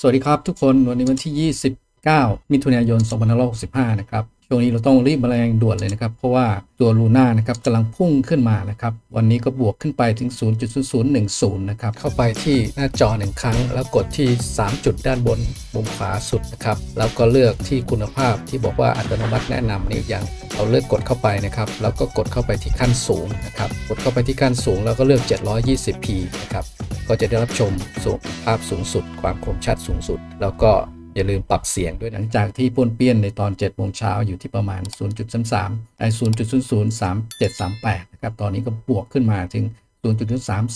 สวัสดีครับทุกคนวันนี้วันที่ 29 มิถุนายน 2565 นะครับ ช่วงนี้เราต้องรีบมาแรงด่วนเลยนะครับ เพราะว่าตัวลูน่านะครับกำลังพุ่งขึ้นมานะครับ วันนี้ก็บวกขึ้นไปถึง 0.0010 นะครับ เข้าไปที่หน้าจอหนึ่งครั้ง แล้วกดที่ 3 จุดด้านบนมุมขวาสุดนะครับ แล้วก็เลือกที่คุณภาพที่บอกว่าอัตโนมัติแนะนำนี่อย่างเราเลือกกดเข้าไปนะครับ แล้วก็กดเข้าไปที่ขั้นสูงนะครับ กดเข้าไปที่ขั้นสูงแล้วก็เลือก 720p นะครับ ก็จะได้รับชมสูงภาพสูงสุด ความคมชัดสูงสุด แล้วก็อย่าลืมปรับเสียงด้วยหลังจากที่ป้นเปี้ยนในตอน7โมงเช้าอยู่ที่ประมาณ 0.33ไอ้0.003738 นะครับ ตอนนี้ก็บวกขึ้นมาถึง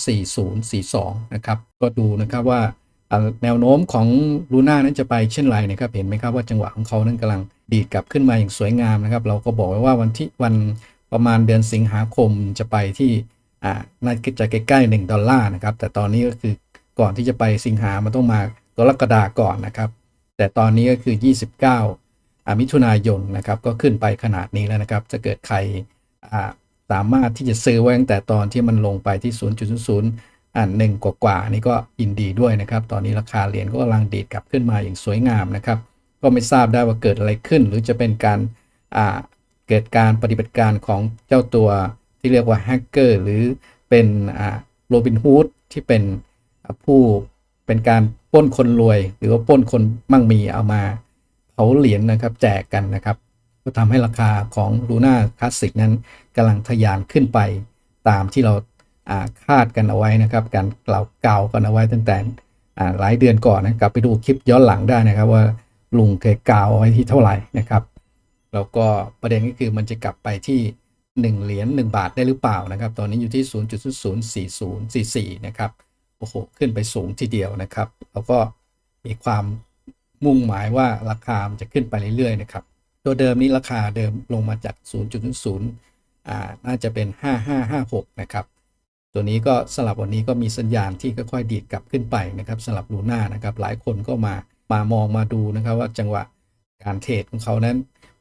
0.34042 นะครับ ก็ดูนะครับว่าอ่าแนวโน้มของลูน่านั้นจะไปเช่นไรนะครับ เห็นไหมครับว่าจังหวะของเขานั้นกำลังดีดกลับขึ้นมาอย่างสวยงามนะครับ เราก็บอกไว้ว่าวันที่วันประมาณเดือนสิงหาคมจะไปที่ อ่าน่าจะใกล้ๆ1ดอลลาร์นะครับ แต่ตอนนี้ก็คือก่อนที่จะไปสิงหามันต้องมากรกฎาก่อนนะครับ แต่ตอนนี้ก็คือ 29อ่ามิถุนายนนะครับ ก็ขึ้นไปขนาดนี้แล้วนะครับถ้าเกิดใครสามารถที่จะซื้อไว้ตั้งแต่ตอนที่มันลงไปที่ 0.00อ่าหนึ่งกว่าๆนี่ก็ยินดีด้วยนะครับ ตอนนี้ราคาเหรียญก็กำลังดีดกลับขึ้นมาอย่างสวยงามนะครับ ก็ไม่ทราบได้ว่าเกิดอะไรขึ้น หรือจะเป็นการเกิดการปฏิบัติการของเจ้าตัว ที่เรียกว่าแฮกเกอร์หรือเป็นอ่าโรบินฮูดที่เป็นอ่าผู้เป็นการปล้นคนรวย หรือว่าปล้นคนมั่งมีเอามาเผาเหรียญนะครับแจกกันนะครับ ก็ทำให้ราคาของลูน่าคลาสสิกนั้นกำลังทะยานขึ้นไปตามที่เราอ่าคาดกันเอาไว้นะครับ การกล่าวกล่าวกันเอาไว้ตั้งแต่อ่าหลายเดือนก่อนนะกลับไปดูคลิปย้อนหลังได้นะครับว่าลุงเคยกล่าวเอาไว้ที่เท่าไหร่นะครับ แล้วก็ประเด็นก็คือมันจะกลับไปที่ 1 เหรียญ1บาทได้หรือเปล่านะครับ ตอนนี้อยู่ที่ 0.004044 นะครับ โอ้โห ขึ้นไปสูงทีเดียวนะครับ แล้วก็มีความมุ่งหมายว่าราคามจะขึ้นไปเรื่อยๆนะครับ ตัวเดิมนี้ราคาเดิมลงมาจาก 0.00อ่าน่าจะเป็น 5556 นะครับ ตัวนี้ก็สลับวันนี้ก็มีสัญญาณที่ค่อยๆดีดกลับขึ้นไปนะครับสลับลูน่านะครับ หลายคนก็มามามองมาดูนะครับว่าจังหวะการเทรดของเขานั้น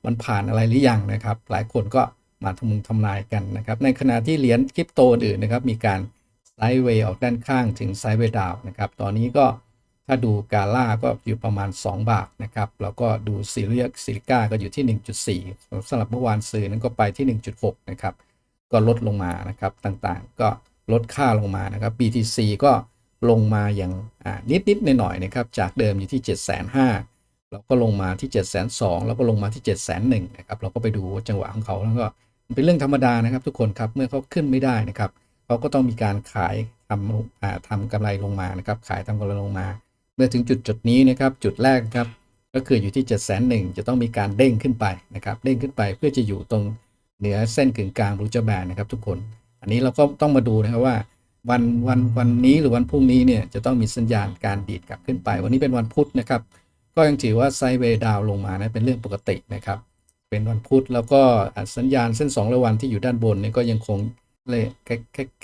มันผ่านอะไรหรือยังนะครับ หลายคนก็ มาทำมุงทำนายกันนะครับ ในขณะที่เหรียญคริปโตอื่นนะครับ มีการไซด์เวย์ออกด้านข้างถึงไซด์เวย์ดาวนะครับ ตอนนี้ก็ถ้าดูกาล่าก็อยู่ประมาณ 2 บาทนะครับ แล้วก็ดูซีเรียซิลิก้าก็อยู่ที่ 1.4สำหรับเมื่อวานซื้อนั้นก็ไปที่ 1.6 นะครับ ก็ลดลงมานะครับ ต่างๆ ก็ลดค่าลงมานะครับ BTC ก็ลงมาอย่างนิดๆหน่อยๆนะครับ จากเดิมอยู่ที่ 7,500เราก็ลงมาที่ 7 2 0 0 0แล้วก็ลงมาที่ 7 1 0 0 0นะครับ เราก็ไปดูจังหวะของเขาแล้วก็ เป็นเรื่องธรรมดานะครับ ทุกคนครับเมื่อเขาขึ้นไม่ได้นะครับเขาก็ต้องมีการขายทำทำกำไรลงมานะครับ ขายทำกำไรลงมา เมื่อถึงจุดจุดนี้นะครับ จุดแรกครับ ก็คืออยู่ที่7 1 0 0 0จะต้องมีการเด้งขึ้นไปนะครับ เด้งขึ้นไปเพื่อจะอยู่ตรงเหนือเส้นกึ่งกลางรูจแบนนะครับทุกคน อันนี้เราก็ต้องมาดูนะครับว่าวันวันวันนี้หรือวันพรุ่งนี้เนี่ยจะต้องมีสัญญาณการดีดกลับขึ้นไป วันนี้เป็นวันพุธนะครับ ก็ยังถือว่าไซเวย์ดาวลงมานะเป็นเรื่องปกตินะครับ เป็นวันพุธแล้วก็สัญญาณเส้น 2 ระวันที่อยู่ด้านบนนี่ก็ยังคงเลย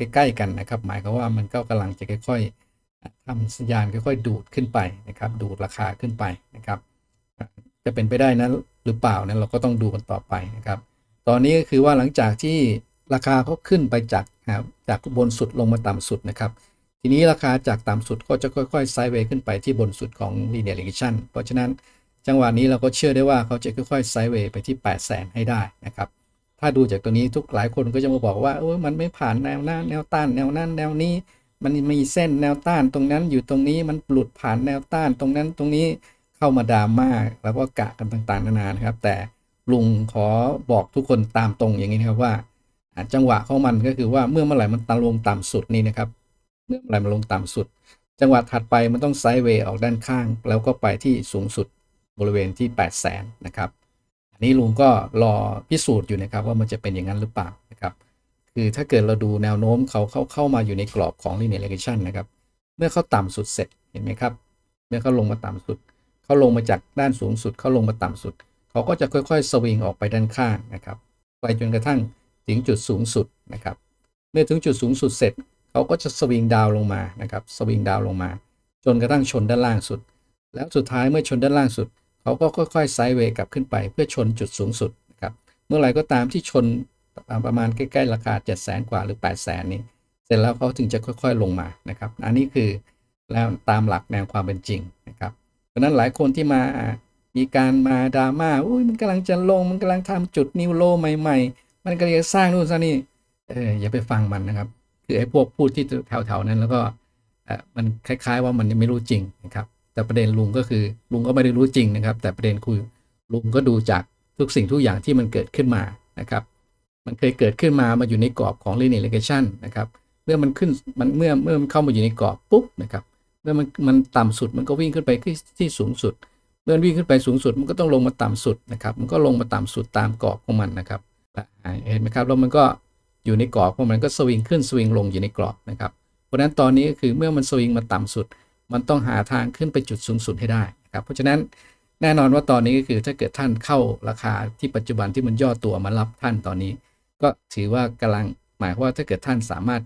ใกล้ๆกันนะครับ หมายความว่ามันก็กำลังจะค่อยๆทำสัญญาณค่อยๆ ดูดขึ้นไปนะครับ ดูดราคาขึ้นไปนะครับ จะเป็นไปได้นะหรือเปล่านั้นเราก็ต้องดูกันต่อไปนะครับ ตอนนี้ก็คือว่าหลังจากที่ราคาเขาขึ้นไปจากจากบนสุดลงมาต่ำสุดนะครับ ทีนี้ราคาจากต่ำสุดก็จะค่อยๆไซด์เวย์ขึ้นไปที่บนสุดของ linear regression เพราะฉะนั้น จังหวะนี้เราก็เชื่อได้ว่าเขาจะค่อยๆไซด์เวย์ไปที่ 8 0 0 0 0 0ให้ได้นะครับ ถ้าดูจากตัวนี้ทุกหลายคนก็จะมาบอกว่าเออมันไม่ผ่านแนวหน้าแนวต้านแนวนั้นแนวนี้ มันมีเส้นแนวต้านตรงนั้นอยู่ตรงนี้มันหลุดผ่านแนวต้านตรงนั้นตรงนี้เข้ามาดราม่าแล้วก็กะกันต่างๆนานานะครับ แต่ลุงขอบอกทุกคนตามตรงอย่างนี้นะครับว่า จังหวะของมันก็คือว่าเมื่อเมื่อไหร่มันตะลงต่ำสุดนี่นะครับ เมื่อเมื่อไหร่มันลงต่ำสุด จังหวะถัดไปมันต้องไซด์เวย์ออกด้านข้าง แล้วก็ไปที่สูงสุด บริเวณที่ 8 0 0แสนนะครับ อันนี้ลุงก็รอพิสูจน์อยู่นะครับว่ามันจะเป็นอย่างนั้นหรือเปล่านะครับ คือถ้าเกิดเราดูแนวโน้มเขาเข้าเข้ามาอยู่ในกรอบของ linear regression นะครับ เมื่อเขาต่ำสุดเสร็จเห็นไหมครับ เมื่อเขาลงมาต่ำสุด เขาลงมาจากด้านสูงสุด เขาลงมาต่ำสุด เขาก็จะค่อยๆสวิงออกไปด้านข้างนะครับ ไปจนกระทั่งถึงจุดสูงสุดนะครับ เมื่อถึงจุดสูงสุดเสร็จ เขาก็จะสวิงดาวลงมานะครับ สวิงดาวลงมา จนกระทั่งชนด้านล่างสุด แล้วสุดท้ายเมื่อชนด้านล่างสุด เขาก็ค่อยๆไซด์เวย์กลับขึ้นไปเพื่อชนจุดสูงสุดนะครับเมื่อไหร่ก็ตามที่ชนประมาณใกล้ๆราคา 7 0 0 0 0 0 กว่าหรือ 8 0 0 0 0 0 นี้เสร็จแล้วเขาถึงจะค่อยๆลงมานะครับ อันนี้คือแล้วตามหลักแนวความเป็นจริงนะครับเพราะนั้นหลายคนที่มามีการมาดราม่าอุ้ยมันกำลังจะลง มันกำลังทำจุดนิวโลใหม่ๆ มันกำลังจะสร้างนู่นสร้างนี่เอออย่าไปฟังมันนะครับ คือไอ้พวกพูดที่แถวๆนั้นแล้วก็เออมันคล้าย ๆ ว่ามันยังไม่รู้จริงนะครับ แต่ประเด็นลุงก็คือลุงก็ไม่ได้รู้จริงนะครับ แต่ประเด็นคือลุงก็ดูจากทุกสิ่งทุกอย่างที่มันเกิดขึ้นมานะครับ มันเคยเกิดขึ้นมามาอยู่ในกรอบของ linear regression นะครับ เมื่อมันขึ้นมันเมื่อเมื่อมันเข้ามาอยู่ในกรอบปุ๊บนะครับเมื่อมันมันต่ำสุดมันก็วิ่งขึ้นไปที่ที่สูงสุด เมื่อวิ่งขึ้นไปสูงสุดมันก็ต้องลงมาต่ำสุดนะครับ มันก็ลงมาต่ำสุดตามกรอบของมันนะครับเห็นไหมครับแล้วมันก็อยู่ในกรอบของมันก็สวิงขึ้นสวิงลงอยู่ในกรอบนะครับ เพราะฉะนั้นตอนนี้ก็คือเมื่อมันสวิงมาต่ำสุด มันต้องหาทางขึ้นไปจุดสูงสุดให้ได้ครับเพราะฉะนั้นแน่นอนว่าตอนนี้ก็คือถ้าเกิดท่านเข้าราคาที่ปัจจุบันที่มันย่อตัวมารับท่านตอนนี้ ก็ถือว่ากำลังหมายว่าถ้าเกิดท่านสามารถ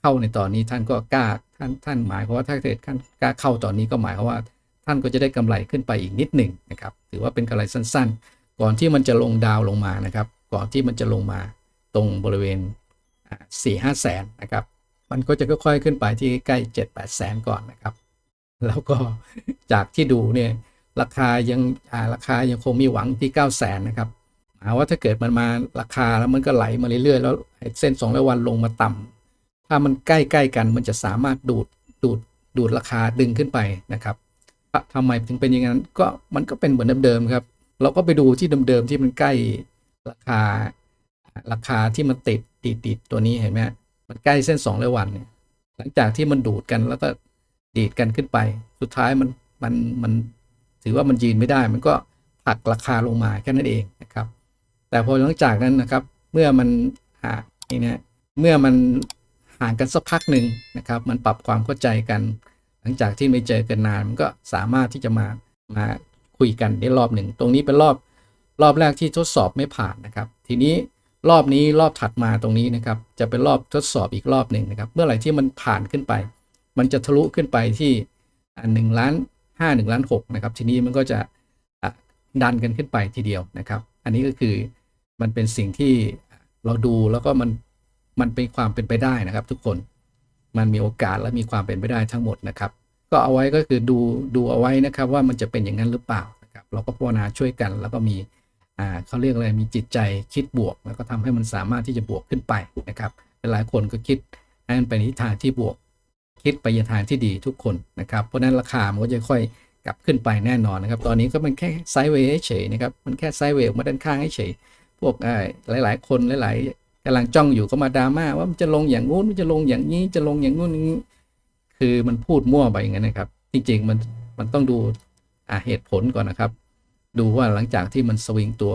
เข้าในตอนนี้ท่านก็กล้าท่านท่านหมายความว่าถ้าเกิดท่านกล้าเข้าตอนนี้ก็หมายความว่า ท่านก็จะได้กำไรขึ้นไปอีกนิดหนึ่งนะครับถือว่าเป็นกำไรสั้นๆ ก่อนที่มันจะลงดาวลงมานะครับ ก่อนที่มันจะลงมาตรงบริเวณสี่ห้าแสนนะครับมันก็จะค่อยๆขึ้นไปที่ใกล้เจ็ดแปดแสนก่อนนะครับ แล้วก็จากที่ดูเนี่ยราคายังาราคายังคงมีหวังที่ 9 0 0แสนนะครับหมาว่าถ้าเกิดมันมาราคาแล้วมันก็ไหลมาเรื่อยๆ แล้วเส้น2ร้อยวันลงมาต่ำถ้ามันใกล้ๆกันมันจะสามารถดูดดูดดูดราคาดึงขึ้นไปนะครับทำไมถึงเป็นอย่างนั้นก็มันก็เป็นเหมือนเดิมๆครับ เราก็ไปดูที่เดิมๆที่มันใกล้ราคาราคาที่มันติดติดติดตัวนี้เห็นไหมมันใกล้เส้น2ร้อยวันเนี่ยหลังจากที่มันดูดกันแล้วก็ ดีดกันขึ้นไป สุดท้ายมันมันมันถือว่ามันยืนไม่ได้ มันก็ผลักราคาลงมาแค่นั้นเองนะครับ แต่พอหลังจากนั้นนะครับ เมื่อมันอ่านี่นะเมื่อมันห่างกันสักพักหนึ่งนะครับ มันปรับความเข้าใจกัน หลังจากที่ไม่เจอกันนานมันก็สามารถที่จะมามาคุยกันได้รอบหนึ่งตรงนี้เป็นรอบรอบแรกที่ทดสอบไม่ผ่านนะครับ ทีนี้รอบนี้รอบถัดมาตรงนี้นะครับ จะเป็นรอบทดสอบอีกรอบหนึ่งนะครับ เมื่อไหร่ที่มันผ่านขึ้นไป มันจะทะลุขึ้นไปที่หนึ่งล้านห้าหนึ่งล้านหกนะครับ ทีนี้มันก็จะดันกันขึ้นไปทีเดียวนะครับ อันนี้ก็คือมันเป็นสิ่งที่เราดูแล้วก็มันมันเป็นความเป็นไปได้นะครับ ทุกคนมันมีโอกาสและมีความเป็นไปได้ทั้งหมดนะครับ ก็เอาไว้ก็คือดูดูเอาไว้นะครับ ว่ามันจะเป็นอย่างนั้นหรือเปล่านะครับ เราก็ภาวนาช่วยกันแล้วก็มีอ่าเขาเรียกอะไรมีจิตใจคิดบวก แล้วก็ทำให้มันสามารถที่จะบวกขึ้นไปนะครับหลายคนก็คิดให้มันไปในทิศทางที่บวก คิดไปในทางที่ดีทุกคนนะครับ เพราะนั้นราคามันก็จะค่อยกลับขึ้นไปแน่นอนนะครับ ตอนนี้ก็มันแค่ไซด์เวย์เฉยนะครับ มันแค่ไซด์เวย์มาด้านข้างเฉย พวกหลาย ๆ คนหลาย ๆกำลังจ้องอยู่ก็มาดราม่าว่ามันจะลงอย่างงู้นมันจะลงอย่างนี้จะลงอย่างงู้นนี้ คือมันพูดมั่วไปอย่างนั้นนะครับ จริง ๆ มันมันต้องดูเหตุผลก่อนนะครับ ดูว่าหลังจากที่มันสวิงตัว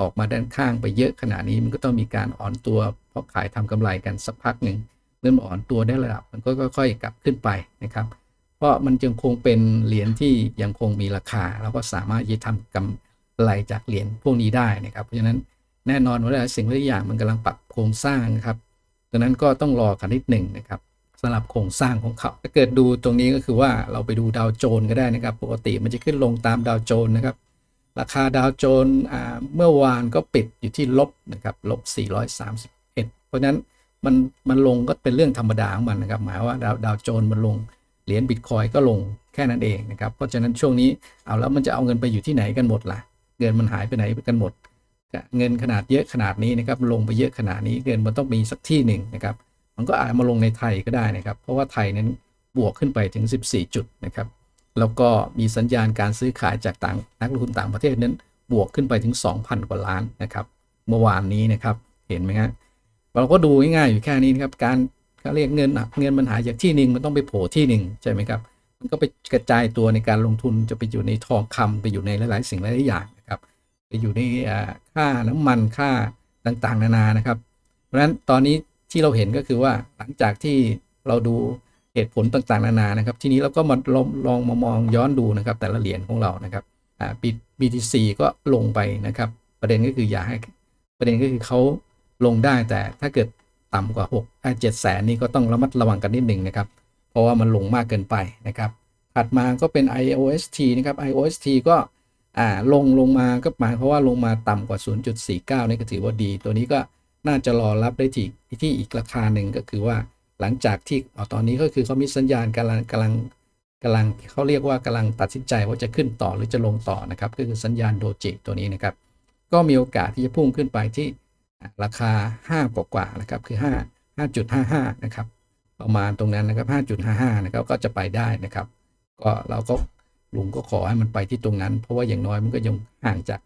ออกมาด้านข้างไปเยอะขนาดนี้มันก็ต้องมีการอ่อนตัวเพราะขายทำกำไรกันสักพักหนึ่ง เริ่มอ่อนตัวได้ระดับมันก็ค่อยๆกลับขึ้นไปนะครับ เพราะมันยังคงเป็นเหรียญที่ยังคงมีราคา แล้วก็สามารถที่ทำกำไรจากเหรียญพวกนี้ได้นะครับ เพราะฉะนั้นแน่นอนว่าสิ่งหลายอย่างมันกำลังปรับโครงสร้างนะครับดังนั้นก็ต้องรอกันนิดหนึ่งนะครับสำหรับโครงสร้างของเขาถ้าเกิดดูตรงนี้ก็คือว่าเราไปดูดาวโจนก็ได้นะครับ ปกติมันจะขึ้นลงตามดาวโจนนะครับ ราคาดาวโจนเมื่อวานก็ปิดอยู่ที่ลบนะครับลบ431 เพราะฉะนั้น มันมันลงก็เป็นเรื่องธรรมดาของมันนะครับ หมายว่าดาวดาวโจนมันลงเหรียญบิตคอยก็ลงแค่นั้นเองนะครับ เพราะฉะนั้นช่วงนี้เอาแล้วมันจะเอาเงินไปอยู่ที่ไหนกันหมดล่ะ เงินมันหายไปไหนกันหมด เงินขนาดเยอะขนาดนี้นะครับลงไปเยอะขนาดนี้เงินมันต้องมีสักที่หนึ่งนะครับ มันก็อาจมาลงในไทยก็ได้นะครับ เพราะว่าไทยนั้นบวกขึ้นไปถึง 14 จุดนะครับ แล้วก็มีสัญญาณการซื้อขายจากต่างนักลงทุนต่างประเทศนั้นบวกขึ้นไปถึง 2,000 กว่าล้านนะครับ เมื่อวานนี้นะครับ เห็นไหมครับ เราก็ดูง่ายๆอยู่แค่นี้นะครับการเขาเรียกเงินเงินมันหายจากที่หนึ่งมันต้องไปโผล่ที่หนึ่งใช่ไหมครับมันก็ไปกระจายตัวในการลงทุนจะไปอยู่ในทองคำไปอยู่ในหลายๆ สิ่งหลายๆอย่างนะครับไปอยู่ในค่าน้ำมันค่าต่างๆ นานานะครับ เพราะฉะนั้นตอนนี้ที่เราเห็นก็คือว่าหลังจากที่เราดูเหตุผลต่างๆ นานานะครับ ทีนี้เราก็มาลองลองมามองย้อนดูนะครับ แต่ละเหรียญของเรานะครับอ่า BTC ก็ลงไปนะครับ ประเด็นก็คืออย่าให้ประเด็นก็คือเขา ลงได้แต่ถ้าเกิดต่ำกว่า6 7แสนนี่ก็ต้องระมัดระวังกันนิดหนึ่งนะครับ เพราะว่ามันลงมากเกินไปนะครับ ถัดมาก็เป็น IOST นะครับ IOST ก็อ่าลงลงมาก็หมายเพราะว่าลงมาต่ำกว่า 0.49 นี่ก็ถือว่าดี ตัวนี้ก็น่าจะรอรับได้ที่ที่อีกราคาหนึ่งก็คือว่าหลังจากที่อตอนนี้ก็คือเขามีสัญญาณกำลังกำลังกำลังเขาเรียกว่ากำลังตัดสินใจว่าจะขึ้นต่อหรือจะลงต่อนะครับ ก็คือสัญญาณโดจิตัวนี้นะครับ ก็มีโอกาสที่จะพุ่งขึ้นไปที่ ราคา 5 กว่ากว่าๆนะครับคือ 5 5.55 นะครับ ประมาณตรงนั้นนะครับ 5.55 นะครับก็จะไปได้นะครับ ก็เราก็ลุงก็ขอให้มันไปที่ตรงนั้น เพราะว่าอย่างน้อยมันก็ยังห่างจาก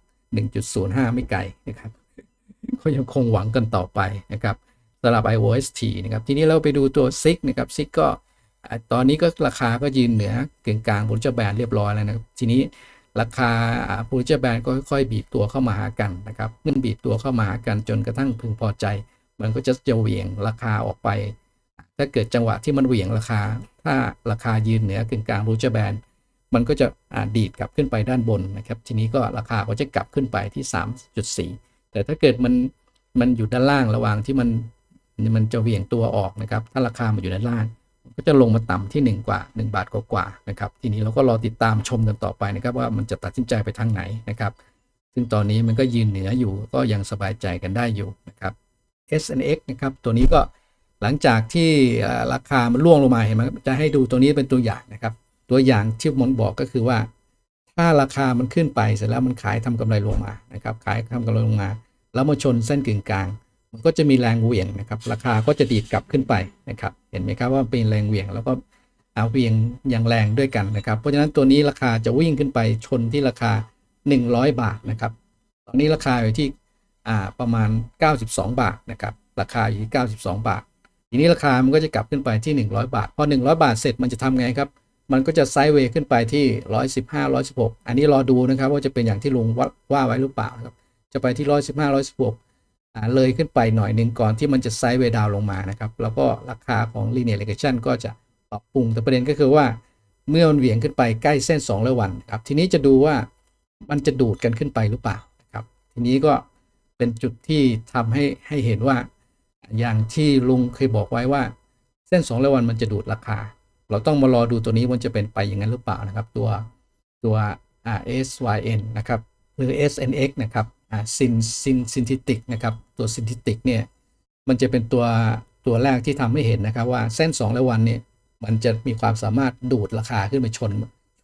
1.05 ไม่ไกลนะครับก็ยังคงหวังกันต่อไปนะครับสำหรับ iOST นะครับทีนี้เราไปดูตัว SIG นะครับ SIG ก็ตอนนี้ก็ราคาก็ยืนเหนือกึ่งกลางบนเจ้าแบรนด์เรียบร้อยแล้วนะครับทีนี้ ราคาบนเจ้าแบนก็ค่อยๆ บีบตัวเข้ามาหากันนะครับเมื่อบีบตัวเข้ามาหากันจนกระทั่งพึงพอใจ มันก็จะจะเหวี่ยงราคาออกไป ถ้าเกิดจังหวะที่มันเหวี่ยงราคา ถ้าราคายืนเหนือกึ่งกลางรูเจอร์แบนมันก็จะดีดกลับขึ้นไปด้านบนนะครับ ทีนี้ก็ราคาก็จะกลับขึ้นไปที่ 3.4 แต่ถ้าเกิดมันมันอยู่ด้านล่างระหว่างที่มันมันจะเหวี่ยงตัวออกนะครับ ถ้าราคามันอยู่ด้านล่าง ก็จะลงมาต่ำที่ 1 กว่า 1 บาทกว่าๆนะครับ ทีนี้เราก็รอติดตามชมกันต่อไปนะครับ ว่ามันจะตัดสินใจไปทางไหนนะครับ ซึ่งตอนนี้มันก็ยืนเหนืออยู่ก็ยังสบายใจกันได้อยู่นะครับ SNX นะครับ ตัวนี้ก็หลังจากที่ราคามันร่วงลงมาเห็นไหมจะให้ดูตัวนี้เป็นตัวอย่างนะครับ ตัวอย่างที่มนบอกก็คือว่า ถ้าราคามันขึ้นไปเสร็จแล้วมันขายทำกำไรลงมานะครับ ขายทำกำไรลงมา แล้วมาชนเส้นกึ่งกลาง มันก็จะมีแรงเหวี่ยงนะครับ ราคาก็จะดีดกลับขึ้นไปนะครับ เห็นไหมครับว่าเป็นแรงเหวี่ยงแล้วก็เอาเหวี่ยงอย่างแรงด้วยกันนะครับ เพราะฉะนั้นตัวนี้ราคาจะวิ่งขึ้นไปชนที่ราคา 100 บาทนะครับ ตอนนี้ราคาอยู่ที่ประมาณ 92 บาทนะครับ ราคาอยู่ที่ 92 บาท ทีนี้ราคามันก็จะกลับขึ้นไปที่ 100 บาท พอ 100 บาทเสร็จมันจะทำไงครับ มันก็จะไซด์เวย์ขึ้นไปที่ 115 116 อันนี้รอดูนะครับว่าจะเป็นอย่างที่ลุงว่าไว้หรือเปล่านะครับ จะไปที่ 115 116 เลยขึ้นไปหน่อยหนึ่งก่อนที่มันจะไซด์เวดาวลงมานะครับ แล้วก็ราคาของ linear regression ก็จะปรับปรุงแต่ประเด็นก็คือว่า เมื่อมันเหวี่ยงขึ้นไปใกล้เส้น2ร้อยวันครับทีนี้จะดูว่ามันจะดูดกันขึ้นไปหรือเปล่านะครับ ทีนี้ก็เป็นจุดที่ทำให้ให้เห็นว่า อย่างที่ลุงเคยบอกไว้ว่า เส้น2ร้อยวันมันจะดูดราคา เราต้องมารอดูตัวนี้มันจะเป็นไปอย่างนั้นหรือเปล่านะครับ ตัวตัว RSYN นะครับหรือ SNX นะครับ ซินซินซินทิติกนะครับตัวซินทิติกเนี่ยมันจะเป็นตัวตัวแรกที่ทำให้เห็นนะครับว่าเส้น2ร้อยวันเนี่ยมันจะมีความสามารถดูดราคาขึ้นไปชน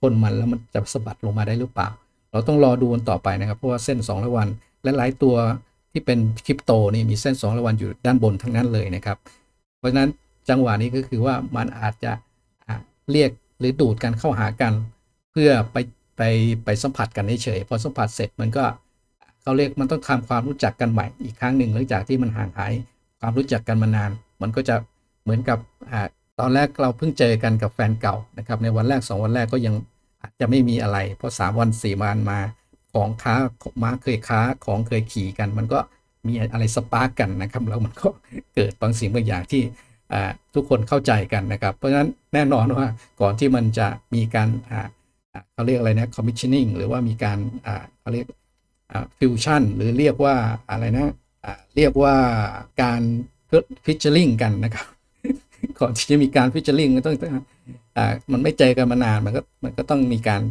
ชนมันแล้วมันจะสะบัดลงมาได้หรือเปล่า เราต้องรอดูกันต่อไปนะครับ เพราะว่าเส้น2ร้อยวัน และหลายตัวที่เป็นคริปโตนี่มีเส้น2ร้อยวันอยู่ด้านบนทั้งนั้นเลยนะครับ เพราะฉะนั้นจังหวะนี้ก็คือว่ามันอาจจะเรียกหรือดูดกันเข้าหากัน เพื่อไปไปไปสัมผัสกันเฉยพอสัมผัสเสร็จมันก็ เขาเรียกมันต้องทำความรู้จักกันใหม่อีกครั้งหนึ่งหลังจากที่มันห่างหายความรู้จักกันมานาน มันก็จะเหมือนกับอตอนแรกเราเพิ่งเจอกันกับแฟนเก่านะครับในวันแรก 2 วันแรกก็ยังอาจจะไม่มีอะไร เพราะ 3 วัน 4 วันมาของค้ามาเคยค้าของเคยขี่กัน มันก็มีอะไรสปาร์กกันนะครับแล้วมันก็เกิดบางสิ่งบางอย่างที่ทุกคนเข้าใจกันนะครับ เพราะฉะนั้นแน่นอนว่าก่อนที่มันจะมีการเขาเรียกอะไรนะ commissioning หรือว่ามีการเขาเรียก ฟิวชั่นหรือเรียกว่าอะไรนะเรียกว่าการฟิชเชอร์ลิงกันนะครับก่อนที่จะมีการฟิชเชอร์ลิงก็ต้องอมันไม่เจอกันมานานมันก็มันก็ต้องมีการ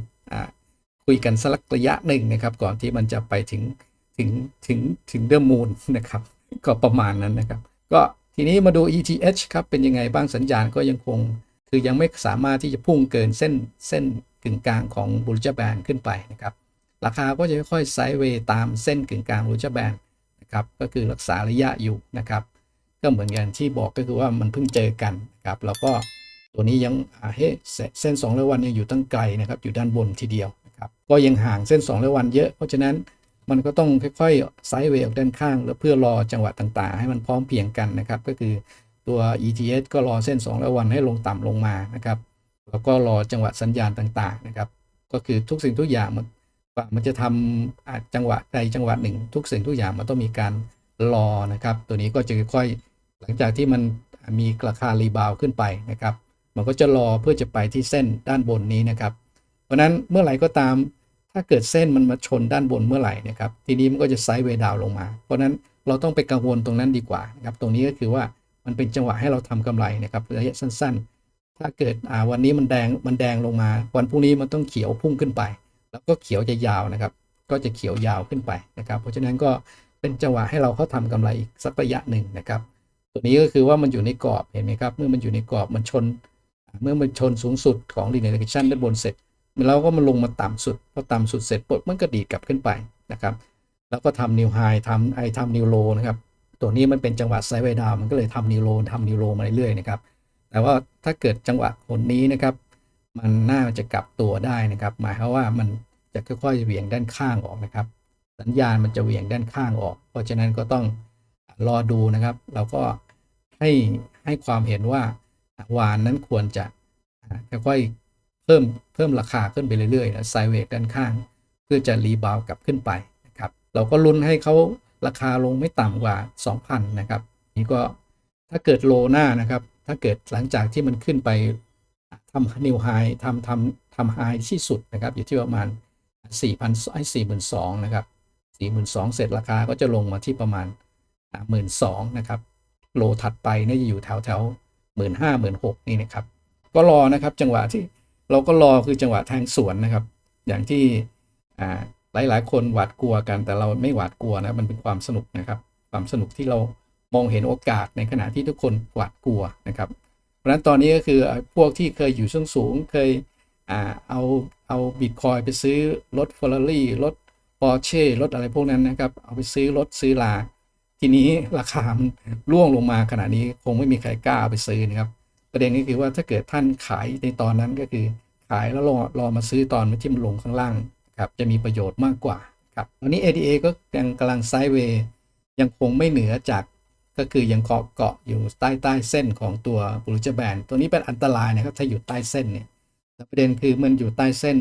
คุยกันสักระยะหนึ่งนะครับ ก่อนที่มันจะไปถึงถึงถึงถึงเดอมูลนะครับ ก็ประมาณนั้นนะครับ ก็ทีนี้มาดู ETH ครับ เป็นยังไงบ้างสัญญาณก็ยังคง คือยังไม่สามารถที่จะพุ่งเกินเส้นเส้นกึ่งกลางของบูลจ r แบนขึ้นไปนะครับ ราคาก็จะค่อยๆไซด์เวย์ตามเส้นกึ่งกลางบูลจ r แบนนะครับก็คือรักษาระยะอยู่นะครับก็เหมือนกันที่บอกก็คือว่ามันเพิ่งเจอกันนะครับแล้วก็ตัวนี้ยังเฮ้เส้นเส้น2ร้อยวันยังอยู่ตั้งไกลนะครับอยู่ด้านบนทีเดียวนะครับก็ยังห่างเส้น2ร้อยวันเยอะ เพราะฉะนั้นมันก็ต้องค่อยๆไซด์เวย์ออกด้านข้าง แล้วเพื่อรอจังหวะต่างๆ ให้มันพร้อมเพียงกันนะครับก็คือตัว ETS ก็รอเส้น2ร้อยวันให้ลงต่ำลงมานะครับแล้วก็รอจังหวะสัญญาณต่างๆนะครับก็คือทุกสิ่งทุกอย่างมัน กว่ามันจะทำอาจังหวะใดจังหวะหนึ่ง ทุกสิ่งทุกอย่างมันต้องมีการรอนะครับ ตัวนี้ก็จะค่อยๆหลังจากที่มันมีราคารีบาวขึ้นไปนะครับ มันก็จะรอเพื่อจะไปที่เส้นด้านบนนี้นะครับ เพราะนั้นเมื่อไหร่ก็ตามถ้าเกิดเส้นมันมาชนด้านบนเมื่อไหร่นะครับ ทีนี้มันก็จะไซด์เวดาวลงมา เพราะนั้นเราต้องไปกังวลตรงนั้นดีกว่านะครับ ตรงนี้ก็คือว่ามันเป็นจังหวะให้เราทำกำไรนะครับระยะสั้น ๆ ถ้าเกิดวันนี้มันแดงมันแดงลงมา วันพรุ่งนี้มันต้องเขียวพุ่งขึ้นไป แล้วก็เขียวจะยาวนะครับ ก็จะเขียวยาวขึ้นไปนะครับ เพราะฉะนั้นก็เป็นจังหวะให้เราเข้าทำกำไรอีกสักระยะหนึ่งนะครับ ตัวนี้ก็คือว่ามันอยู่ในกรอบเห็นไหมครับ เมื่อมันอยู่ในกรอบมันชน เมื่อมันชนสูงสุดของ linear regression ด้านบนเสร็จเราก็มาลงมาต่ำสุดพอต่ำสุดเสร็จปุ๊บมันก็ดีดกลับขึ้นไปนะครับ แล้วก็ทำ new high ทำไอทำ new low นะครับตัวนี้มันเป็นจังหวะไซด์เวดาวมันก็เลยทำ new low ทำ new low มาเรื่อยๆนะครับแต่ว่าถ้าเกิดจังหวะผลนี้นะครับ มันน่าจะกลับตัวได้นะครับ หมายความว่ามันจะค่อยๆเหวี่ยงด้านข้างออกนะครับ สัญญาณมันจะเหวี่ยงด้านข้างออก เพราะฉะนั้นก็ต้องรอดูนะครับ เราก็ให้ให้ความเห็นว่าวานนั้นควรจะค่อยๆเพิ่มเพิ่มราคาขึ้นไปเรื่อยๆนะไซเวกด้านข้าง เพื่อจะรีบาวกลับขึ้นไปนะครับ เราก็ลุ้นให้เขาราคาลงไม่ต่ำกว่า 2,000 นะครับ นี่ก็ถ้าเกิดโลหน้านะครับ ถ้าเกิดหลังจากที่มันขึ้นไป ทำนิวไฮทำทำทำไฮที่สุดนะครับอยู่ที่ประมาณ 4,000ไอ้42,000นะครับ42,000เสร็จราคาก็จะลงมาที่ประมาณ12,000นะครับโลถัดไปนี่ยจะอยู่แถวแถว15,000 16,000นี่นะครับ ก็รอนะครับจังหวะที่เราก็รอคือจังหวะแทงสวนนะครับ อย่างที่อ่ายหลายคนหวาดกลัวกันแต่เราไม่หวาดกลัวนะมันเป็นความสนุกนะครับ ความสนุกที่เรามองเห็นโอกาสในขณะที่ทุกคนหวาดกลัวนะครับ เพราะฉะนั้นตอนนี้ก็คือพวกที่เคยอยู่สูงสูงเคยเอาเอาบิตคอยไปซื้อรถเฟอร์รารี่รถปอร์เช่รถอะไรพวกนั้นนะครับ เอาไปซื้อรถซื้อลา ทีนี้ราคามันร่วงลงมาขนาดนี้คงไม่มีใครกล้าเอาไปซื้อนะครับ ประเด็นก็คือว่าถ้าเกิดท่านขายในตอนนั้นก็คือขายแล้วรอรอมาซื้อตอนที่มันลงข้างล่างครับจะมีประโยชน์มากกว่าครับตอนนี้ ADA ก็ยังกำลังไซด์เวย์ยังคงไม่เหนือจาก ก็คือยังเกาะเกาะอยู่ใต้ใต้เส้นของตัวบูริจแบนตัวนี้เป็นอันตรายนะครับถ้าอยู่ใต้เส้นเนี่ยแต่ประเด็นคือมันอยู่ใต้เส้น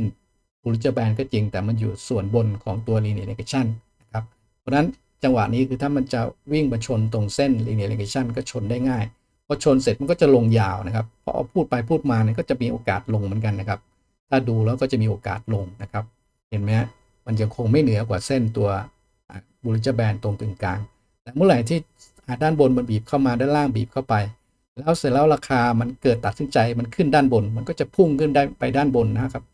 บูริจแบนก็จริง แต่มันอยู่ส่วนบนของตัว linear regression นะครับเพราะฉะนั้นจังหวะนี้คือถ้ามันจะวิ่งมาชนตรงเส้น linear regression ก็ชนได้ง่ายพอชนเสร็จมันก็จะลงยาวนะครับพอพูดไปพูดมาเนี่ยก็จะมีโอกาสลงเหมือนกันนะครับ ถ้าดูแล้วก็จะมีโอกาสลงนะครับ เห็นไหมมันยังคงไม่เหนือกว่าเส้นตัวบูริจแบนตรงกึ่งกลาง แต่เมื่อไหร่ที่ ด้านบนมันบีบเข้ามาด้านล่างบีบเข้าไป แล้วเสร็จแล้วราคามันเกิดตัดสินใจมันขึ้นด้านบน มันก็จะพุ่งขึ้นได้ไปด้านบนนะครับ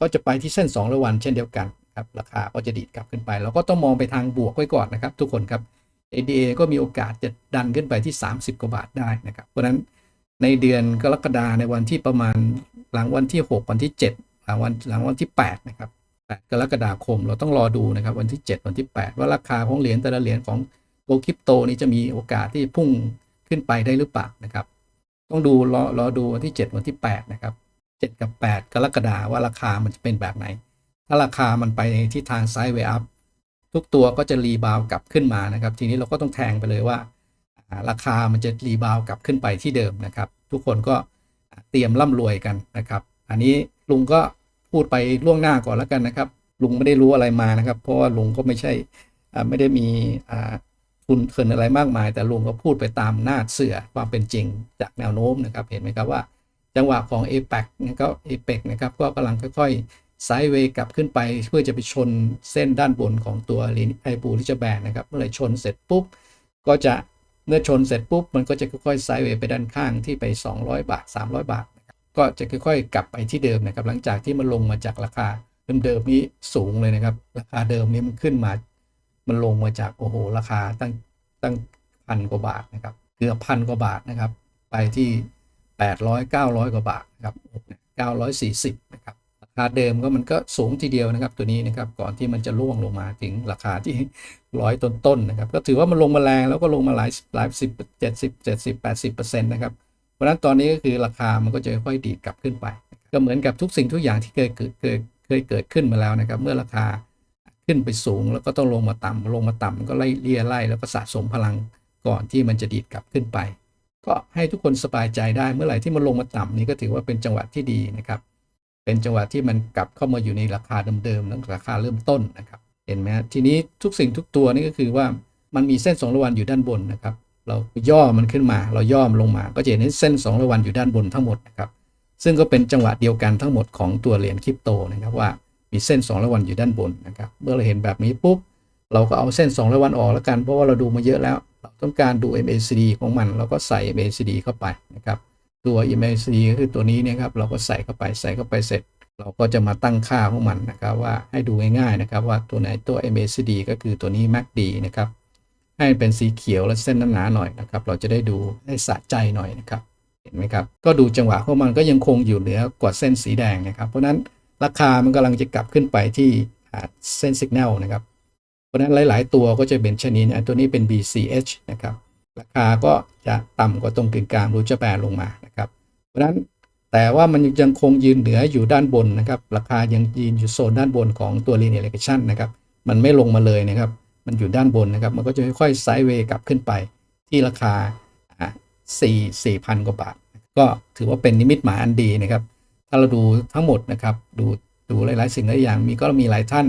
ก็จะไปที่เส้น2ระวันเช่นเดียวกันครับราคาก็จะดีดกลับขึ้นไป เราก็ต้องมองไปทางบวกไว้ก่อนนะครับ ทุกคนครับ ADA ก็มีโอกาสจะดันขึ้นไปที่ 30 กว่าบาทได้นะครับ เพราะฉะนั้นในเดือนกรกฎาในวันที่ประมาณหลังวันที่ 6 วันที่ 7 หลังวันหลังวันที่ 8 นะครับ8กรกฎาคมเราต้องรอดูนะครับ วันที่ 7 วันที่ 8 ว่าราคาของเหรียญแต่ละเหรียญของ ตัวคริปโตนี้จะมีโอกาสที่พุ่งขึ้นไปได้หรือเปล่านะครับ ต้องดูรอรอดูวันที่ 7 วันที่ 8 นะครับ 7 กับ 8 กรกฎาว่าราคามันจะเป็นแบบไหน ถ้าราคามันไปในที่ทางไซด์เวอัพทุกตัวก็จะรีบาวกลับขึ้นมานะครับ ทีนี้เราก็ต้องแทงไปเลยว่า ราคามันจะรีบาวกลับขึ้นไปที่เดิมนะครับ ทุกคนก็เตรียมร่ำรวยกันนะครับ อันนี้ลุงก็พูดไปล่วงหน้าก่อนแล้วกันนะครับ ลุงไม่ได้รู้อะไรมานะครับ เพราะว่าลุงก็ไม่ใช่ไม่ได้มี ทุนเคินอะไรมากมาย แต่ลุงก็พูดไปตามหน้าเสือความเป็นจริงจากแนวโน้มนะครับเห็นไหมครับว่า จังหวะของ a p e c นี่ก็ a p e c นะครับก็กำลังค่อยๆไซด์เวย์กลับขึ้นไปเพื่อจะไปชนเส้นด้านบนของตัวไอปูลิจแบนนะครับเมื่อไหร่ชนเสร็จปุ๊บก็จะเมื่อชนเสร็จปุ๊บมันก็จะค่อยๆไซด์เวย์ไปด้านข้างที่ไป 200 บาท 300 บาทนะครับก็จะค่อยๆ กลับไปที่เดิมนะครับหลังจากที่มันลงมาจากราคาเดิมๆนี้สูงเลยนะครับ ราคาเดิมนี้มันขึ้นมา มันลงมาจากโอ้โหราคาตั้งตั้งพันกว่าบาทนะครับเกือบพันกว่าบาทนะครับ ไปที่ 800 900 กว่าบาทนะครับ940นะครับราคาเดิมก็มันก็สูงทีเดียวนะครับตัวนี้นะครับก่อนที่มันจะล่วงลงมาถึงราคาที่ร้อยต้นๆนนะครับก็ถือว่ามันลงมาแรงแล้วก็ลงมาหลายหลายสิบเจ็ดสิบเจ็ดสิบแปดสิบเปอร์เซ็นต์นะครับเพราะฉะนั้นตอนนี้ก็คือราคามันก็จะค่อยดีดกลับขึ้นไป ก็เหมือนกับทุกสิ่งทุกอย่างที่เคยเกิดเคยเคยเกิดขึ้นมาแล้วนะครับ เมื่อราคา ขึ้นไปสูง แล้วก็ต้องลงมาต่ำลงมาต่ำก็ไล่เลี่ยไล่แล้วก็สะสมพลังก่อนที่มันจะดีดกลับขึ้นไป ก็ให้ทุกคนสบายใจได้เมื่อไหร่ที่มันลงมาต่ำนี้ก็ถือว่าเป็นจังหวะที่ดีนะครับ เป็นจังหวะที่มันกลับเข้ามาอยู่ในราคาเดิมๆแล้วราคาเริ่มต้นนะครับเห็นไหมทีนี้ทุกสิ่งทุกตัวนี่ก็คือว่ามันมีเส้น2ระวันอยู่ด้านบนนะครับ เราย่อมันขึ้นมา เราย่อมลงมา ก็จะเห็นเส้น2ระวันอยู่ด้านบนทั้งหมดนะครับ ซึ่งก็เป็นจังหวะเดียวกันทั้งหมดของตัวเหรียญคริปโตนะครับว่า มีเส้น2ระวันอยู่ด้านบนนะครับ เมื่อเราเห็นแบบนี้ปุ๊บ เราก็เอาเส้น2ระวันออกแล้วกัน เพราะว่าเราดูมาเยอะแล้ว เราต้องการดู MACD ของมัน เราก็ใส่ MACD เข้าไปนะครับ ตัว MACD ก็คือตัวนี้นะครับ เราก็ใส่เข้าไป ใส่เข้าไปเสร็จ เราก็จะมาตั้งค่าของมันนะครับ ว่าให้ดูง่ายๆนะครับ ว่าตัวไหนตัว MACD ก็คือตัวนี้ MACD นะครับ ให้เป็นสีเขียวและเส้นหนาๆหน่อยนะครับ เราจะได้ดูได้สะใจหน่อยนะครับ เห็นไหมครับ ก็ดูจังหวะของมันก็ยังคงอยู่เหนือกว่าเส้นสีแดงนะครับ เพราะฉะนั้น ราคามันกำลังจะกลับขึ้นไปที่เส้นสัญญาณนะครับ เพราะนั้นหลาย ๆ ตัวก็จะเป็นชนิดอันตัวนี้เป็น BCH นะครับ ราคาก็จะต่ำกว่าตรงกึ่งกลางรูจะแปนลงมานะครับ เพราะนั้นแต่ว่ามันยังคงยืนเหนืออยู่ด้านบนนะครับ ราคายังยืนอยู่โซนด้านบนของตัว linear regression นะครับ มันไม่ลงมาเลยนะครับ มันอยู่ด้านบนนะครับ มันก็จะค่อยๆไซด์เวย์กลับขึ้นไปที่ราคาอะสี่สี่พันกว่าบาท ก็ถือว่าเป็นนิมิตหมายอันดีนะครับ ถ้าเราดูทั้งหมดนะครับ ดูดูหลาย ๆ สิ่งหลายอย่างมีก็มีหลายท่าน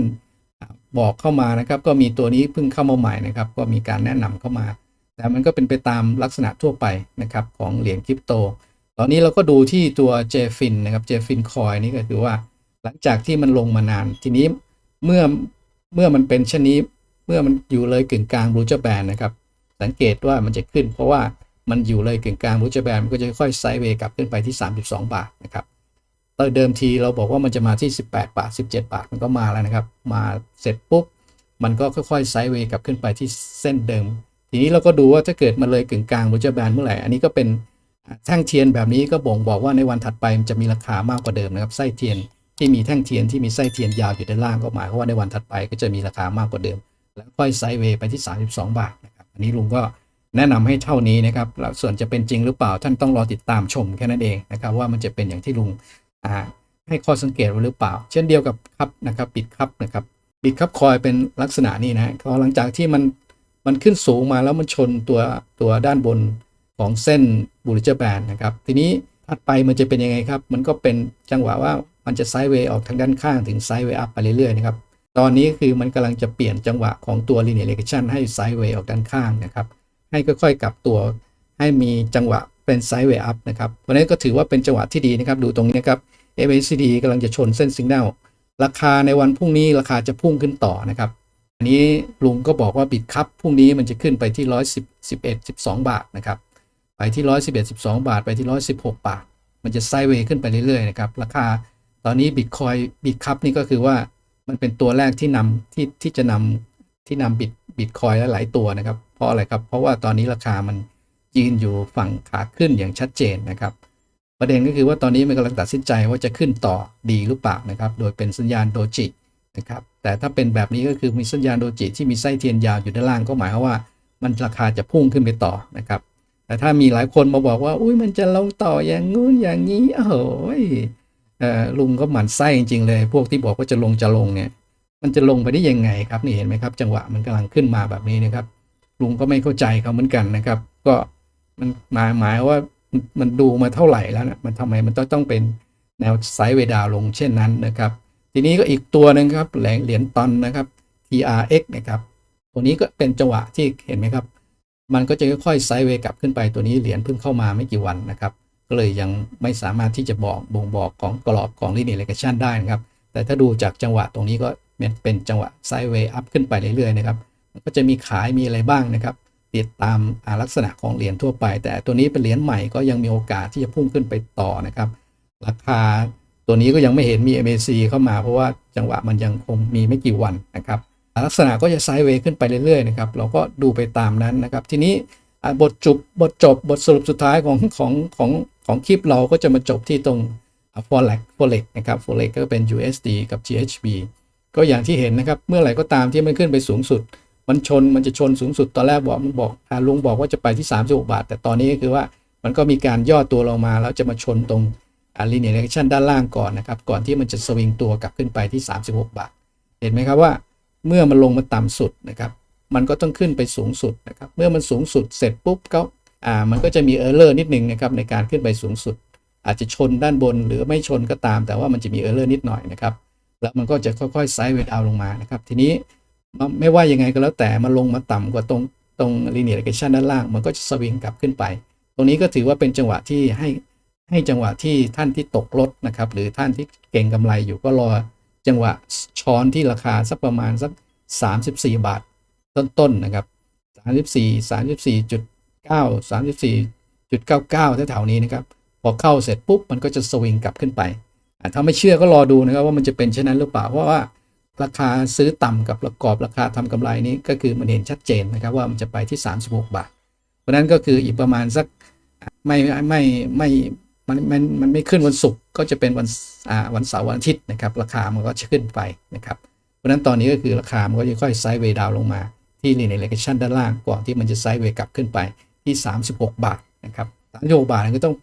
บอกเข้ามานะครับ ก็มีตัวนี้เพิ่งเข้ามาใหม่นะครับ ก็มีการแนะนำเข้ามา แต่มันก็เป็นไปตามลักษณะทั่วไปนะครับของเหรียญคริปโต ตอนนี้เราก็ดูที่ตัว JFIN นะครับ JFIN Coin นี่ก็คือว่าหลังจากที่มันลงมานาน ทีนี้เมื่อเมื่อมันเป็นเช่นนี้เมื่อมันอยู่เลยกึ่งกลางบลูเจอร์แบนนะครับ สังเกตว่ามันจะขึ้น เพราะว่ามันอยู่เลยกึ่งกลางบลูเจอร์แบนมันก็จะค่อยไซด์เวย์กลับขึ้นไปที่ 32 บาทนะครับ ตอนเดิมทีเราบอกว่ามันจะมาที่ 18 บาท 17 บาท มันก็มาแล้วนะครับ มาเสร็จปุ๊บ มันก็ค่อยๆไซด์เวย์กลับขึ้นไปที่เส้นเดิม ทีนี้เราก็ดูว่าถ้าเกิดมันเลยกึ่งกลางบูเจอร์แบนเมื่อไหร่ อันนี้ก็เป็นแท่งเทียนแบบนี้ก็บ่งบอกว่าในวันถัดไปมันจะมีราคามากกว่าเดิมนะครับ ไส้เทียนที่มีแท่งเทียนที่มีไส้เทียนยาวอยู่ด้านล่างก็หมายความว่าในวันถัดไปก็จะมีราคามากกว่าเดิม แล้วค่อยไซด์เวย์ไปที่ 32 บาทนะครับ อันนี้ลุงก็แนะนำให้เท่านี้นะครับ ส่วนจะเป็นจริงหรือเปล่าท่านต้องรอติดตามชมแค่นั้นเองนะครับว่ามันจะเป็นอย่างที่ลุง ให้ข้อสังเกตไว้หรือเปล่า เช่นเดียวกับคับนะครับปิดคับนะครับปิดคับคอยเป็นลักษณะนี้นะฮะพอหลังจากที่มันมันขึ้นสูงมาแล้วมันชนตัวตัวด้านบนของเส้นบูริเจอร์แบนนะครับ ทีนี้ถัดไปมันจะเป็นยังไงครับ มันก็เป็นจังหวะว่ามันจะไซด์เวย์ออกทางด้านข้างถึงไซด์เวย์อัพไปเรื่อยๆนะครับตอนนี้คือมันกำลังจะเปลี่ยนจังหวะของตัว linear regression ให้ไซด์เวย์ออกด้านข้างนะครับ ให้ค่อยๆกลับตัวให้มีจังหวะ เป็นไซด์เวย์อัพนะครับวันนี้ก็ถือว่าเป็นจังหวะที่ดีนะครับ ดูตรงนี้นะครับ MACD กำลังจะชนเส้นสัญญาณราคาในวันพรุ่งนี้ราคาจะพุ่งขึ้นต่อนะครับ อันนี้ลุงก็บอกว่าบิดคัพพรุ่งนี้มันจะขึ้นไปที่110 11 12บาทนะครับ ไปที่111 12บาท ไปที่116บาท มันจะไซด์เวย์ขึ้นไปเรื่อยๆนะครับ ราคาตอนนี้บิตคอยบิตคัพนี่ก็คือว่ามันเป็นตัวแรกที่นำที่ที่จะนำที่นำบิตบิตคอยและหลายตัวนะครับ เพราะอะไรครับ เพราะว่าตอนนี้ราคามัน ยืนอยู่ฝั่งขาขึ้นอย่างชัดเจนนะครับ ประเด็นก็คือว่าตอนนี้มันกำลังตัดสินใจว่าจะขึ้นต่อดีหรือเปล่านะครับ โดยเป็นสัญญาณโดจินะครับแต่ถ้าเป็นแบบนี้ก็คือมีสัญญาณโดจิที่มีไส้เทียนยาวอยู่ด้านล่างก็หมายความว่า มันราคาจะพุ่งขึ้นไปต่อนะครับ แต่ถ้ามีหลายคนมาบอกว่า อุ้ยมันจะลงต่ออย่างงู้นอย่างนี้โอ้โหลุงก็หมั่นไส้จริงๆเลย พวกที่บอกว่าจะลงจะลงเนี่ยมันจะลงไปได้ยังไงครับนี่เห็นไหมครับ จังหวะมันกำลังขึ้นมาแบบนี้นะครับลุงก็ไม่เข้าใจเขาเหมือนกันนะครับ ก็ มันหมายหมายว่ามันดูมาเท่าไหร่แล้วนะมันทำไมมันต้องต้องเป็นแนวไซด์เวดาวลงเช่นนั้นนะครับ ทีนี้ก็อีกตัวหนึงครับแหลงเหรียญตอนนะครับ TRX นะครับตัวนี้ก็เป็นจังหวะที่เห็นไหมครับ มันก็จะค่อยๆไซด์เวกลับขึ้นไปตัวนี้เหรียญเพิ่งเข้ามาไม่กี่วันนะครับ ก็เลยยังไม่สามารถที่จะบอกบ่งบอกของกรอบของ linear regression ได้นะครับ แต่ถ้าดูจากจังหวะตรงนี้ก็เป็นจังหวะไซด์เวย์อัพขึ้นไปเรื่อยๆนะครับก็จะมีขายมีอะไรบ้างนะครับ ติดตามลักษณะของเหรียญทั่วไป แต่ตัวนี้เป็นเหรียญใหม่ก็ยังมีโอกาสที่จะพุ่งขึ้นไปต่อนะครับ ราคาตัวนี้ก็ยังไม่เห็นมี MAC เข้ามาเพราะว่าจังหวะมันยังคงมีไม่กี่วันนะครับ ลักษณะก็จะไซด์เวย์ขึ้นไปเรื่อยๆนะครับเราก็ดูไปตามนั้นนะครับ ทีนี้บทจบบทจบบทสรุปสุดท้ายของของของของคลิปเราก็จะมาจบที่ตรง forex forex นะครับ forex ก็เป็น USD กับ GHB ก็อย่างที่เห็นนะครับ เมื่อไหร่ก็ตามที่มันขึ้นไปสูงสุด มันชนมันจะชนสูงสุดตอนแรกบอกมันบอกอาลุงบอกว่าจะไปที่ 36 บาท แต่ตอนนี้ก็คือว่ามันก็มีการย่อตัวลงมาแล้วจะมาชนตรงอ่า linear regression ด้านล่างก่อนนะครับ ก่อนที่มันจะสวิงตัวกลับขึ้นไปที่ 36 บาท เห็นไหมครับว่าเมื่อมันลงมาต่ำสุดนะครับมันก็ต้องขึ้นไปสูงสุดนะครับเมื่อมันสูงสุดเสร็จปุ๊บก็อ่ามันก็จะมีเออร์เลอร์นิดนึงนะครับในการขึ้นไปสูงสุด อาจจะชนด้านบนหรือไม่ชนก็ตาม แต่ว่ามันจะมีเออร์เลอร์นิดหน่อยนะครับแล้วมันก็จะค่อยๆไซด์เวทเอาลงมานะครับทีนี้ ไม่ว่ายังไงก็แล้วแต่มันลงมาต่ำกว่าตรงตรง linear regression ด้านล่าง มันก็จะสวิงกลับขึ้นไป ตรงนี้ก็ถือว่าเป็นจังหวะที่ให้ให้จังหวะที่ท่านที่ตกรถนะครับ หรือท่านที่เก่งกำไรอยู่ก็รอจังหวะช้อนที่ราคาสักประมาณสัก 34 บาทต้นๆนะครับ 34 34.9 34.99แถวๆนี้นะครับ พอเข้าเสร็จปุ๊บมันก็จะสวิงกลับขึ้นไปถ้าไม่เชื่อก็รอดูนะครับว่ามันจะเป็นเช่นนั้นหรือเปล่าเพราะว่า ราคาซื้อต่ำกับประกอบราคาทำกำไรนี้ก็คือมันเห็นชัดเจนนะครับว่ามันจะไปที่ 36 บาท เพราะนั้นก็คืออีกประมาณสักไม่ไม่ไม่มันมันมันไม่ขึ้นวันศุกร์ก็จะเป็นวันอ่าวันเสาร์วันอาทิตย์นะครับ ราคามันก็จะขึ้นไปนะครับ เพราะฉะนั้นตอนนี้ก็คือราคามันก็จะค่อยไซด์เวดาวลงมาที่ลีเนเลชันด้านล่างก่อนที่มันจะไซด์เวกลับขึ้นไปที่ 36 บาทนะครับ36บาทก็ต้อง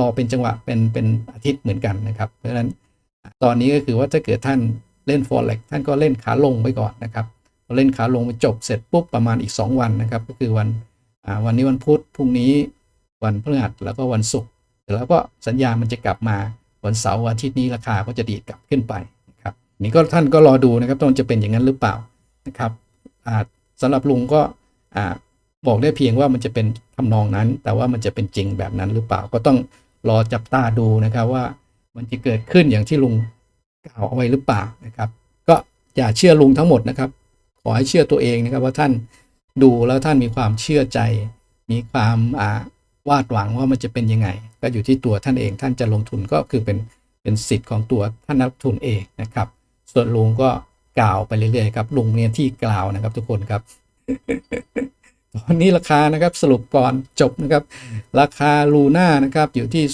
รอเป็นจังหวะเป็นเป็นอาทิตย์เหมือนกันนะครับ เพราะฉะนั้นตอนนี้ก็คือว่าถ้าเกิดท่าน เล่น forex ท่านก็เล่นขาลงไปก่อนนะครับพอเล่นขาลงไปจบเสร็จปุ๊บประมาณอีก 2 วันนะครับ ก็คือวันวันนี้วันพุธพรุ่งนี้วันพฤหัสแล้วก็วันศุกร์แล้วก็สัญญามันจะกลับมาวันเสาร์วันอาทิตย์นี้ราคาก็จะดีดกลับขึ้นไปนะครับนี่ก็ท่านก็รอดูนะครับว่ามันจะเป็นอย่างนั้นหรือเปล่านะครับอ่าสำหรับลุงก็บอกได้เพียงว่ามันจะเป็นทำนองนั้น แต่ว่ามันจะเป็นจริงแบบนั้นหรือเปล่าก็ต้องรอจับตาดูนะครับว่ามันจะเกิดขึ้นอย่างที่ลุง กล่าวเอาไว้หรือเปล่านะครับ ก็อย่าเชื่อลุงทั้งหมดนะครับ ขอให้เชื่อตัวเองนะครับ ว่าท่านดูแล้วท่านมีความเชื่อใจ มีความอาวาดหวังว่ามันจะเป็นยังไง ก็อยู่ที่ตัวท่านเองท่านจะลงทุนก็คือเป็นเป็นสิทธิ์ของตัวท่านนักทุนเองนะครับ ส่วนลุงก็กล่าวไปเรื่อยๆครับลุงเนี่ยที่กล่าวนะครับทุกคนครับตอนนี้ราคานะครับสรุปก่อนจบนะครับ ราคาลูน่านะครับอยู่ที่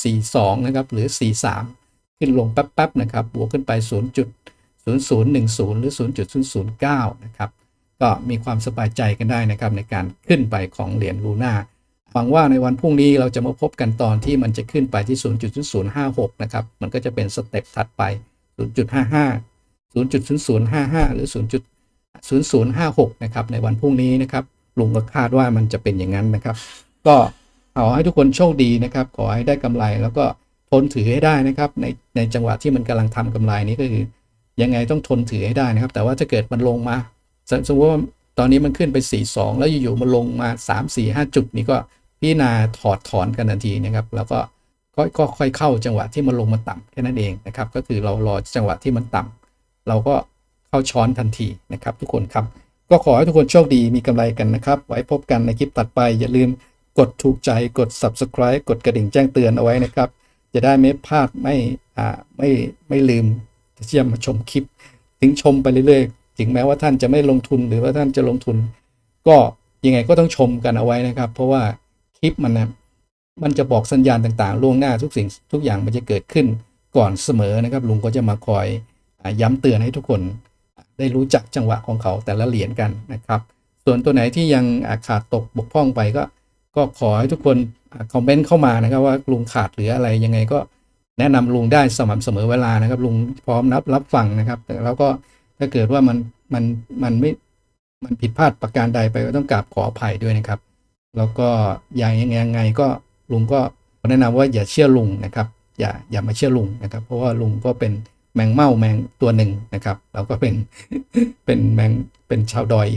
0.0042 นะครับ หรือ 43 ขึ้นลงแป๊บๆนะครับบวกขึ้นไป 0.0010 หรือ 0.009 นะครับ ก็มีความสบายใจกันได้นะครับในการขึ้นไปของเหรียญลูน่าหวังว่าในวันพรุ่งนี้เราจะมาพบกันตอนที่มันจะขึ้นไปที่ 0.0056 นะครับ มันก็จะเป็นสเต็ปถัดไป 0.55 0.0055 หรือ 0.0056 นะครับ ในวันพรุ่งนี้นะครับ ลุงก็คาดว่ามันจะเป็นอย่างนั้นนะครับ ก็ขอให้ทุกคนโชคดีนะครับ ขอให้ได้กำไรแล้วก็ ทนถือให้ได้นะครับ ในในจังหวะที่มันกำลังทำกำไรนี้ก็คือยังไงต้องทนถือให้ได้นะครับ แต่ว่าถ้าเกิดมันลงมาสมมติว่าตอนนี้มันขึ้นไป 4 2 แล้วอยู่ๆมันลงมา 3 4 5 จุดนี้ก็พิจารณาถอดถอนกันทันทีนะครับ แล้วก็ก็ก็ค่อยเข้าจังหวะที่มันลงมาต่ำแค่นั้นเองนะครับ ก็คือเรารอจังหวะที่มันต่ำเราก็เข้าช้อนทันทีนะครับ ทุกคนครับ ก็ขอให้ทุกคนโชคดีมีกำไรกันนะครับ ไว้พบกันในคลิปตัดไปอย่าลืมกดถูกใจกด subscribe กดกระดิ่งแจ้งเตือนเอาไว้นะครับ จะได้ไม่พลาดไม่อ่าไม่ไม่ลืมที่จะมาชมคลิป ถึงชมไปเรื่อยๆ ถึงแม้ว่าท่านจะไม่ลงทุนหรือว่าท่านจะลงทุน ก็ยังไงก็ต้องชมกันเอาไว้นะครับ เพราะว่าคลิปมันนะมันจะบอกสัญญาณต่างๆ ล่วงหน้าทุกสิ่งทุกอย่างมันจะเกิดขึ้นก่อนเสมอนะครับ ลุงก็จะมาคอยย้ำเตือนให้ทุกคนได้รู้จักจังหวะของเขาแต่ละเหรียญกันนะครับ ส่วนตัวไหนที่ยังขาดตกบกพร่องไปก็ ก็ขอให้ทุกคนคอมเมนต์เข้ามานะครับว่าลุงขาดหรืออะไรยังไงก็แนะนำลุงได้สม่ำเสมอเวลานะครับลุงพร้อมรับรับฟังนะครับ แต่แล้วก็ถ้าเกิดว่ามันมันมันไม่มันผิดพลาดประการใดไปก็ต้องกราบขออภัยด้วยนะครับ แล้วก็อย่างยังไงยังไงก็ลุงก็แนะนำว่าอย่าเชื่อลุงนะครับ อย่าอย่ามาเชื่อลุงนะครับ เพราะว่าลุงก็เป็นแมงเม่าแมงตัวหนึ่งนะครับแล้วก็เป็นเป็นแมงเป็นชาวดอย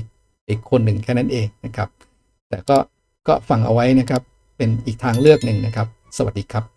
อีกคนหนึ่งแค่นั้นเองนะครับ แต่ก็ ก็ฟังเอาไว้นะครับ เป็นอีกทางเลือกหนึ่งนะครับ สวัสดีครับ